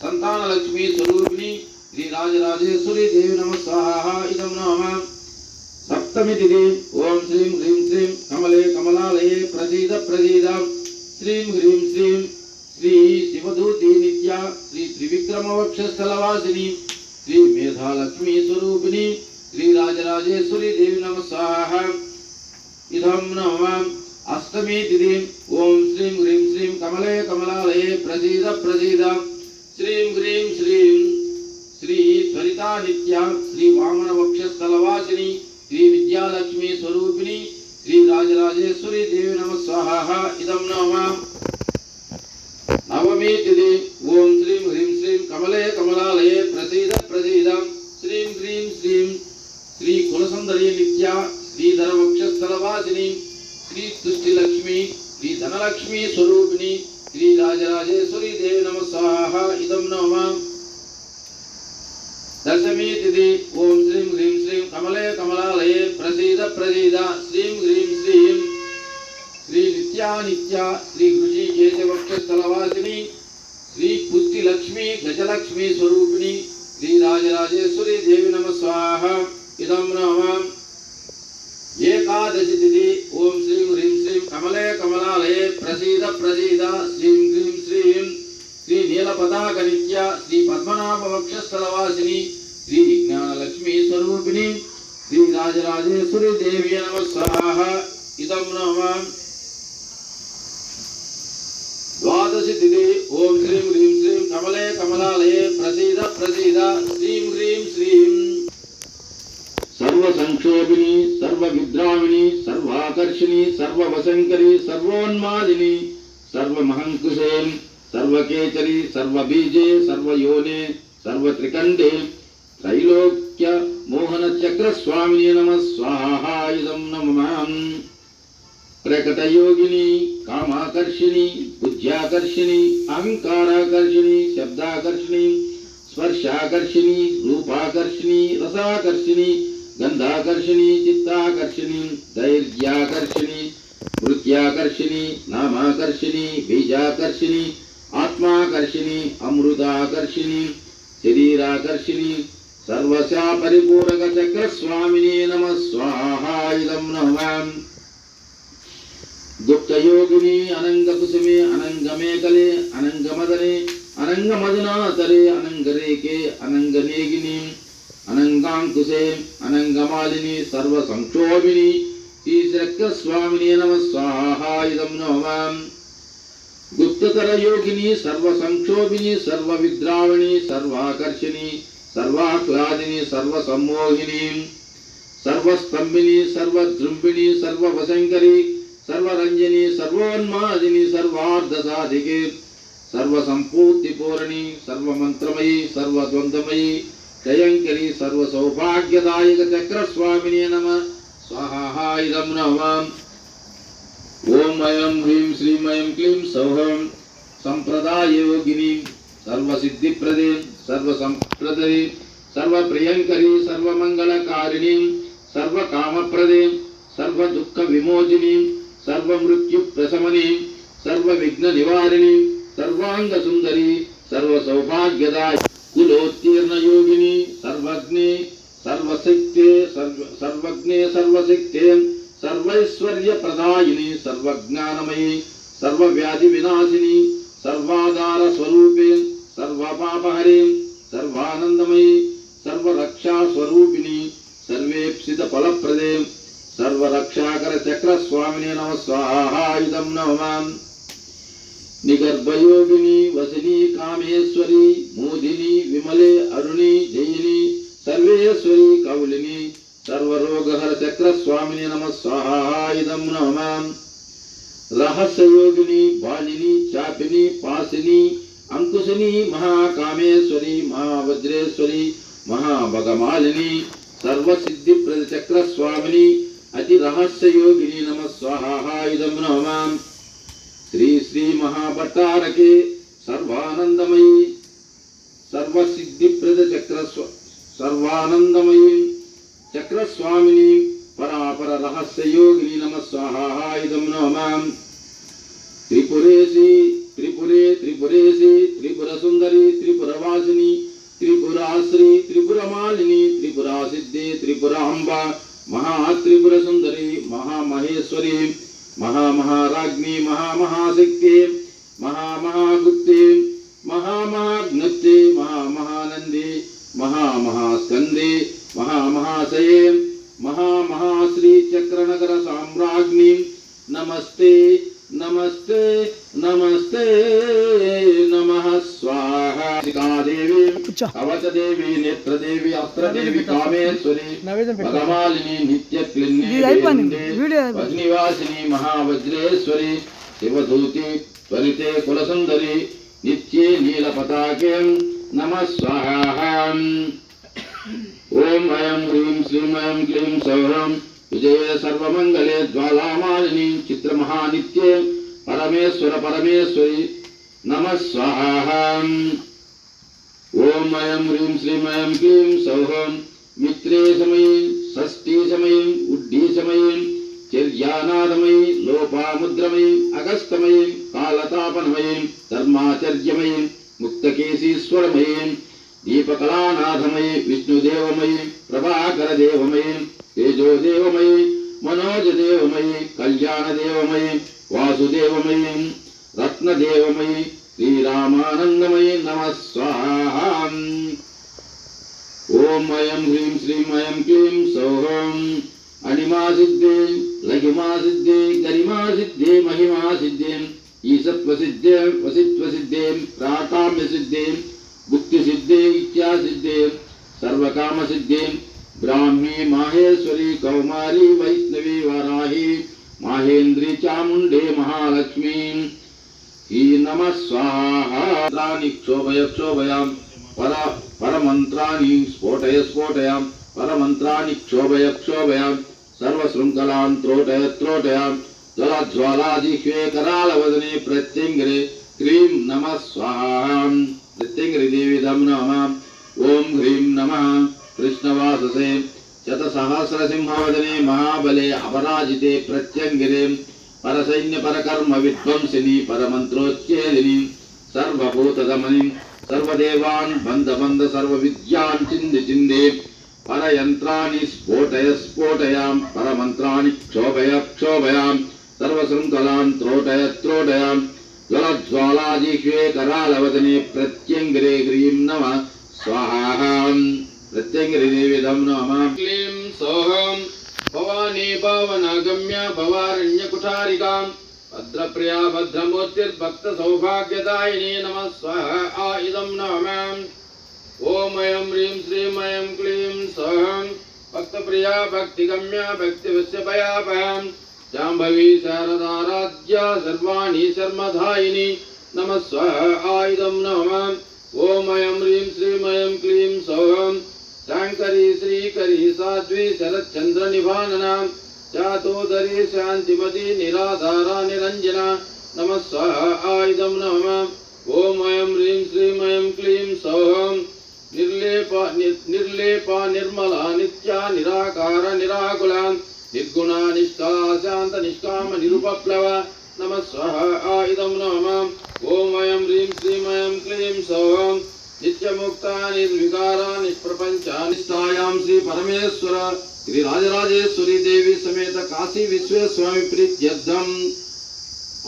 संतान लक्ष्मी स्वरूपिणी श्री राज राजेश्वरी देवी नमस्वाहा इदम नाम सप्तमी तिथि ओम श्रीं ह्रीं श्रीं कमले कमलालये प्रसीद प्रसीद। श्रीं ह्रीं श्रीं श्री शिवदूति नित्या, श्री त्रिविक्रम वक्ष स्थलवासिनी श्री मेधा लक्ष्मी स्वरूपिणी श्री राज राजेश्वरी देवी नमस्वाहा इदम नाम अष्टमी तिथि ओम श्रीं ह्रीं श्रीं कमले कमलालये प्रसीद प्रसीद। శ్రీం హ్రీం శ్రీం శ్రీ త్వరితానిత్య శ్రీ వామన వక్షస్థలవాసిని శ్రీ విద్యాలక్ష్మి స్వరూపిణి శ్రీ రాజరాజేశ్వరి దేవి నమ స్వాహ ఇదం నమ. నవమీ తిథి ఓం శ్రీం హ్రీం శ్రీం కమలే కమలాలయే ప్రసీద ప్రసీద. శ్రీం హ్రీం శ్రీం శ్రీ కులసుందరి నిత్య శ్రీధర వక్షస్థలవాసిని శ్రీ తుష్టిలక్ష్మి శ్రీ ధనలక్ష్మి స్వరూపిణి श्रीराजराजेश्वरी देवी नम स्वाहा, इदं नमः। दशमी तिथि, ओम श्रीं ह्रीं श्रीं कमले कमलालये, प्रसीद प्रसीद, श्रीं ह्रीं श्रीं। श्री नित्या नित्या श्री गुरुजी केशवक्षस्थलवासिनी श्री पुष्टिलक्ष्मी, गजलक्ष्मी स्वरूपिणी श्रीराजराजेश्वरी देवी नम स्वाहा, इदं नमः। एकादशी तिथि, ओम श्रीं ह्रीं श्रीं। కమలే కమలాలయే ప్రసీద ప్రసీద. శ్రీం హ్రీం శ్రీం. శ్రీ నీలపతాక నిత్య శ్రీ పద్మనాభ వక్షస్థలవాసిని శ్రీ జ్ఞానలక్ష్మీ స్వరూపిణి శ్రీ రాజరాజేశ్వరి దేవి నమ స్వాహ. ఇదం నమ. ద్వాదశి తిథి. ఓం శ్రీం హ్రీం శ్రీం. కమలే కమలాలయే ప్రసీద ప్రసీద. శ్రీం హ్రీం శ్రీం. सर्वसंक्षेपिणी सर्वविद्राविणी सर्वाकर्षिणी, सर्ववसंकरी, सर्वोन्मादिनी सर्वमहंकुशे सर्वकेचरी, सर्वबीजे, सर्वयोने, सर्वत्रिकण्डे, त्रैलोक्य मोहनचक्रस्वामिने नमः। स्वाहा इदं प्रकटयोगिनी, कामाकर्षिणी, बुद्ध्याकर्षिणी अहङ्काराकर्षिणी शब्दाकर्षिणी, स्पर्शाकर्षिणी, रूपाकर्षिणी, रसाकर्षिणी गंधाकर्षिणी चित्ताकर्षिणी, दैर्घ्याकर्षिणी, मृत्याकर्षिणी, नामाकर्षिणी, बीजाकर्षिणी, आत्माकर्षिणी, अमृताकर्षिणी, शरीराकर्षिणी सर्वशा परिपूरक चक्र स्वामी नम। स्वाहाम दुख योगिनी सर्वसा परिपूरकचक्रस्वामिने नमः। स्वाहायिदं नमाम् दुःखयोगिनी अनङ्गकुसुमे अनङ्गमेकले अनंग अनङ्गमदनातरे अनंग नेगिनी అనంగాంకుశే అనంగమాలిని సర్వ సంక్షోభిని శ్రీచక్ర స్వామిని నమ స్వాహాయుధం ఇదం నమః గుప్తతర యోగిని సర్వ సంక్షోభిని సర్వ విద్రావిణి సర్వాకర్షిణి సర్వాహ్లాదిని సర్వ సమ్మోహిని సర్వస్తంభిని సర్వజృంభిణి సర్వవశంకరి సర్వరంజని సర్వోన్మాదిని సర్వార్ధ సాధికే సర్వసంపూర్తి పూరణి సర్వమంత్రమయి సర్వద్వంద్వమయి జయంకరి సర్వ సౌభాగ్యదాయక చక్రస్వామిని నమ. స్వాహా ఇదం నమః. ఓం అయం హ్రీం శ్రీమయం క్లీం సౌహం. సంప్రదాయ యోగిని. సర్వసిద్ధిప్రదే సర్వసంప్రదే సర్వప్రియంకరి సర్వమంగళకారిణి సర్వకామప్రదే సర్వదుఃఖ విమోచిని సర్వమృత్యు ప్రశమని సర్వవిఘ్న నివారిణి సర్వాంగ సుందరి సర్వ సౌభాగ్యదాయ కులోత్తీర్ణ యోగిని సర్వజ్ఞే సర్వశక్తే సర్వజ్ఞే సర్వశక్తే సర్వైశ్వర్య ప్రదాయిని సర్వజ్ఞానమయి సర్వవ్యాధి వినాశిని సర్వాధార స్వరూపే సర్వపాపహరే సర్వానందమయి సర్వరక్షా స్వరూపిణి సర్వేప్సిత ఫలప్రదే సర్వరక్షాకర చక్రస్వామిని నమ స్వాహాయుధం నమః నిగర్భయోగిని వసిని కామేశ్వరి మోదిని విమలే అరుణి జయిని సర్వేశ్వరి కౌలిని సర్వరోగహర చక్ర స్వామిని నమ స్వాహాయుధం నమాం రహస్యయోగిని బాలిని చాపిని పాసిని అంకుశిని మహాకామేశ్వరి మహావజ్రేశ్వరి మహాభగమాలిని సర్వసిద్ధి ప్రతి చక్ర స్వామిని అతి రహస్యయోగిని నమ స్వాహాయుధం నమాం శ్రీ శ్రీ మహాభట్టారకే సర్వానందమయీ సర్వసిద్ధిప్రద చక్రస్వ సర్వానందమయీ చక్రస్వామిని పరాపర రహస్యయోగిని నమస్వాహాయుధం స్వాహాయుధం నమః. త్రిపురేసి త్రిపురే త్రిపురేశి త్రిపుర సుందరి త్రిపురవాసిని త్రిపురాశ్రీ త్రిపురమాలిని త్రిపురా సిద్ధి త్రిపురాంబ మహా సుందరి మహామహేశ్వరి. महामहाराज्ञी महामहाशक्ति महामहागुप्ति महामहाघ्नप्ति महामहानन्दी महामहास्कन्दे महामहाशये महामहाश्रीचक्रनगरसाम्राज्ञीं नमस्ते नमस्ते नमस्ते। వజ్నివాసిని మహావజ్రేశ్వరి శివదూతి త్వరితే కులసుందరి నిత్యే నీల పతాకే నమ స్వాహ ఓం అయం హ్రీం శ్రీం అయం క్లీం సౌరం విజయ సర్వమంగళే జ్వాలామాలిని చిత్రమహానిత్యే పరమేశ్వర పరమేశ్వరి నమ స్వాహ ॐ अयं ह्रीं श्रीमयं क्लीं सौहं। मित्रे समये षष्ठीसमये उड्ढीसमये चर्यानादमये, लोपामुद्रमये, अगस्तमये, कालतापनमये, धर्माचर्यमये, मुक्तकेशीश्वरमये, दीपकलानाथमये, विष्णुदेवमये, प्रभाकरदेवमये, तेजोदेवमये, मनोजदेवमये, कल्याणदेवमये, वासुदेवमये, रत्नदेवमये, श्रीरामानन्दमये नमः स्वाहा। ॐ वयं ह्रीं श्रीं वयं क्लीं सौहं अणिमासिद्धे लघिमासिद्धे, गरिमासिद्धे सिद्धे बुद्धि वसित्वसिद्धें, प्राकाम्यसिद्धें, बुद्धिसिद्धे, इत्यासिद्धें, सर्वकामसिद्धिं, ब्राह्मी, माहेश्वरी, कौमारी, वैष्णवी, वराही, माहेन्द्री, चामुण्डे, महालक्ष्मीं। ही नमः स्वाहा। क्षोभय क्षोभयां परा పరమంత్రాన్ని స్ఫోటయ స్ఫోటయాం పరమంత్రాన్ని క్షోభయ క్షోభయాం సర్వశృంఖలాం త్రోటయ త్రోటయాం జ్వలజ్వాలాజిహ్వే కరాలవదనే ప్రత్యంగిరే క్రీం నమ స్వాహాం. ప్రత్యంగిరి దేవిధం నమ. ఓం హ్రీం నమ. కృష్ణవాససే శతసహస్రసింహవదనే మహాబలే అపరాజితే ప్రత్యంగిరే. పరసైన్య పరకర్మ విధ్వంసిని పరమంత్రోచ్ఛేదిని సర్వభూతదమని సర్వదేవాన్ బంధ బంధ సర్వ విద్యాన్ చింది చిందే పరయంత్రాన్ని స్ఫోటయ స్ఫోటయాం పరమంత్రాన్ని క్షోభయ క్షోభయాం సర్వశృంఖలాన్ త్రోటయ త్రోటయాం జ్వలజ్వాలాజిహ్వే కరాలవదనే ప్రత్యంగిరే గ్రీం నమ స్వాహాం ప్రత్యంగిరి దేవిదం నమ भक्तसौभाग्यदायिनी नमः स्वः आयुधं नमाम् ॐ अयं ह्रीं श्रीमयं क्लीं सः भक्तप्रिया, भक्तिगम्या भक्तिविश्यभयाभयां जाम्भवी शारदाराध्या सर्वाणि शर्मधायिनी नमः स्वः आयुधं नमाम् ॐ अयं ह्रीं श्रीमयं क्लीं सौहं शाङ्करी, श्रीकरी, साध्वी शरच्चन्द्रनिभानना जातोदरी, शान्तिमती, निराधारा, निरञ्जना। శరచంద్ర నిభానన చాతోదరీ శాంతిమతి నిరాధారా నిరంజన నమ స్వహ ఆయుధం నమ ఓం అయం హ్రీం శ్రీం అయం క్లీం సౌహం నిర్లేప ని- నిర్లేప నిర్మల నిత్య నిరాకార నిరాకుల నిర్గుణ నిష్కళా శాంత నిష్కామ నిరుపప్లవ నమ స్వహ ఆయుధం నమ ఓం అయం హ్రీం శ్రీం అయం క్లీం సౌహం నిత్యముక్త నిర్వికార నిష్ప్రపంచ నిష్ఠాయాం శ్రీ పరమేశ్వర శ్రీ రాజరాజేశ్వరి దేవి సమేత కాశీ విశ్వేశ్వమి ప్రీత్యర్థం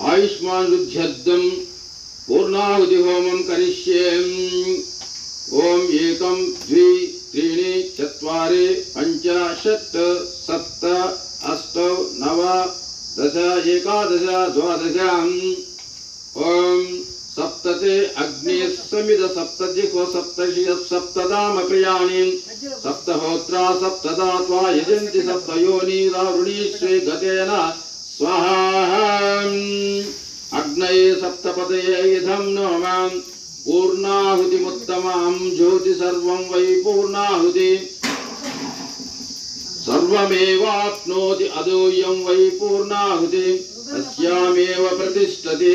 आयुष्मानुध्यर्थं पूर्णाहुति होमं करिष्ये ॐ एकं द्वि त्रीणि चत्वारि पञ्च षट् सप्त अष्ट नव दश एकादश द्वादश ॐ सप्तते अग्निस्समिद सप्तजिह्व सप्तषिः सप्तदामप्रियाणि सप्तहोत्रा सप्तदात्वा यजन्ति सप्तयोनीदारुणीश्वे गतेन యజంతి సప్తయోనీరారుణీశ్వే గతేన స్వాహా అగ్నయే సప్తపదయే ఇదం నోమాం. పూర్ణాహుతిముత్తమాం జ్యోతి సర్వం వై పూర్ణాహుతి. సర్వమేవాప్నోతి అదోయం వై పూర్ణాహుతి. అస్యామేవ ప్రతిష్టతి.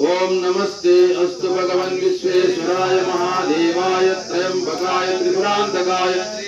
ఓం నమస్తే అస్తు భగవన్ విశ్వేశ్వరాయ మహాదేవాయ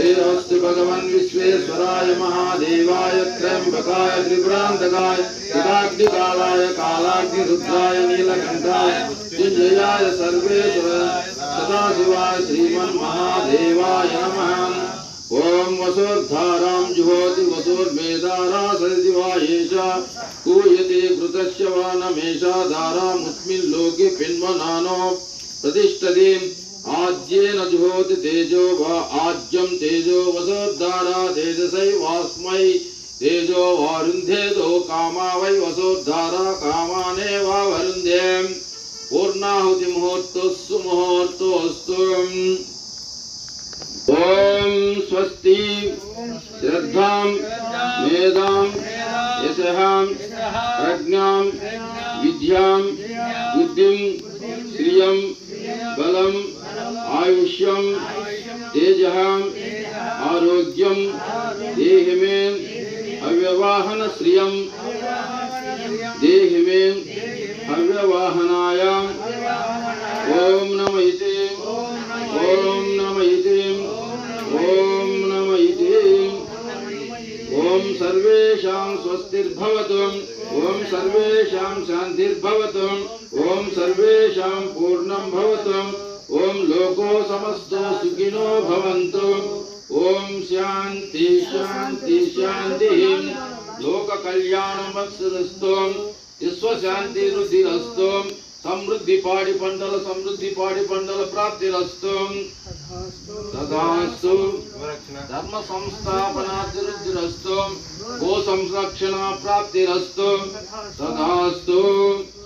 वेदस्तु भगवन् विश्वेश्वराय महादेवाय त्र्यम्बकाय त्रिपुरान्तकाय हिताग्निकालाय कालाग्निरुद्राय नीलकण्ठाय विजयाय सर्वेश्वर सदाशिवाय श्रीमन्महादेवाय नमः। ॐ वसोद्धारां जुहोति वसोर्मेधारा सरदिवा कूयते कृतस्य वा नमेषा धारामुस्मिन् पिन्वनानो प्रतिष्ठते आज्येन जुहोति तेजो वा आज्यं तेजो वसोद्धारा तेजस वास्म, तेजो वरुंधे वारुन्धेदो काम वै वसोद्धारा काम कामानेवावरुन्धे पूर्णाहुतिमुहूर्तस्सु मुहूर्तोऽस्तु ॐ स्वस्ति, श्रद्धा, मेधा यश प्रज्ञा, विद्या, बुद्धि, श्रिय, बलम। आयुष्यम तेज आरोग्यम देह में अव्यवाहन श्रियम देह में अव्यवाहनायाम ओम नम इति, ओम नम इति, ओम नम इति, ओम सर्वेषां स्वस्तिर्भवतु, ओम सर्वेषां शान्तिर्भवतु। శాంతి శాంతి శాంతి లోక కళ్యాణం వత్సరస్తోం విశ్వశాంతి వృద్ధిరస్తు సమృద్ధి పాడి పంటల సమృద్ధి పాడి పంటల ప్రాప్తిరస్తు తదాస్తు ధర్మ సంస్థాపనాభివృద్ధి సంస్థాపనాభివృద్ధిరస్తు గో సంరక్షణ ప్రాప్తి ప్రాప్తిరస్తు తదాస్తు